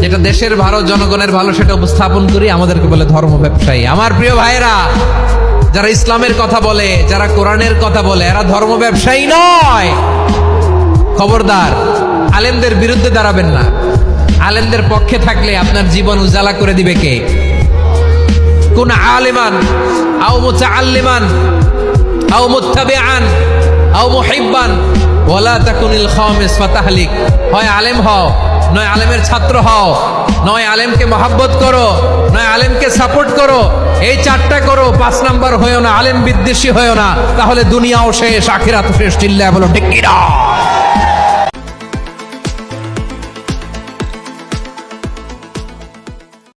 যেটা দেশের ভালো, জনগণের ভালো, সেটা উপস্থাপন করি, আমাদেরকে বলে ধর্ম ব্যবসায়ী। আমার প্রিয় ভাইরা যারা ইসলামের কথা বলে, যারা কোরআনের কথা বলে, এরা ধর্ম ব্যবসায়ী নয়। খবরদার, আলেমদের বিরুদ্ধে দাঁড়াবেন না। আলেমদের পক্ষে থাকলে আপনার জীবন উজালা করে দিবে কে? কোন আলেমান, আও মুতাআল্লিমান, আও মুত্তাবিআন, আও মুহিব্বান, ওয়ালা তাকুনিল খামিস ফাতাহলিক। হয় আলেম হও। নয় আলেমের ছাত্র হও। নয় আলেমকে মহাব্বত করো। নয় আলেমকে সাপোর্ট করো। এই চারটা করো, পাঁচ নাম্বার হয়েও না, আলেম বিদ্বেষী হয়েও না। তাহলে দুনিয়াও শেষ আখিরাত শেষ চিল্লা বলো, ঠিক?